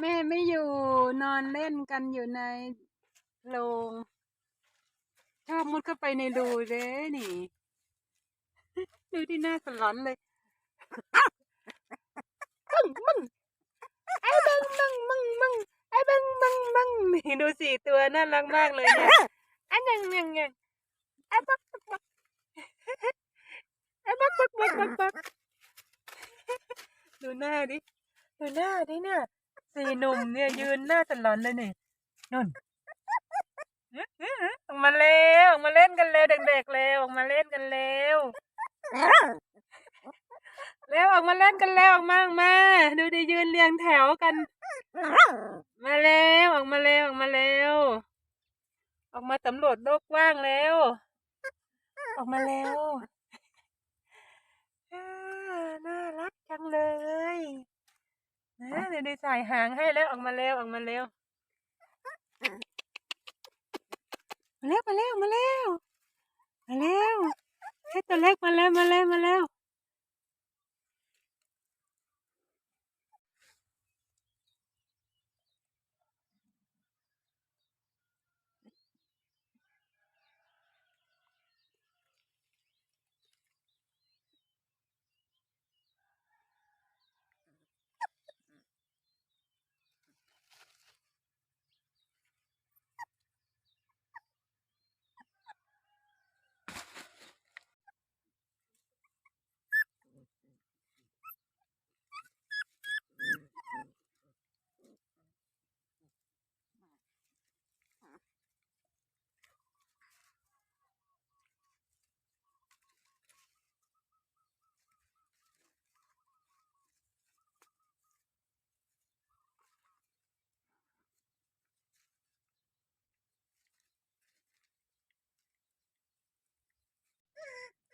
แม่ไม่อยู่นอนเล่นกันอยู่ในโรงชอบมุดเข้าไปในรูเลยนี่ ดูที่หน้าสลอนเลยมึงมึงไอ้บังบังบังบังไอ้บังบังบังนี่ดูสี่ตัวน่ารักมากเลยเนี่ยอันยังยังยังไอ้บักบักบักไอ้บักบักบักบักบักดูหน้าดิดูหน้าดิเนี่ย สี่หนุ่มเนี่ยยืนหน้าสลอนเลยนี่นุ่นออกมาเร็วออกมาเล่นกันเร็วเด็กๆเร็วออกมาเล่นกันเร็วเร็วออกมาเล่นกันเร็วออกมาออกมาดูดิยืนเรียงแถวกัน มาเร็วออกมาเร็วออกมาเร็วออกมาสำรวจโลกกว้างเร็วออกมาเร็วอ่าน่ารักจังเลยนะเดี๋ยวได้สายหางให้แล้วออกมาเร็วออกมาเร็วมาเร็วมาเร็วมาเร็วมาเร็วแค่ตัวเล็กมาแล้วมาแล้วมาแล้ว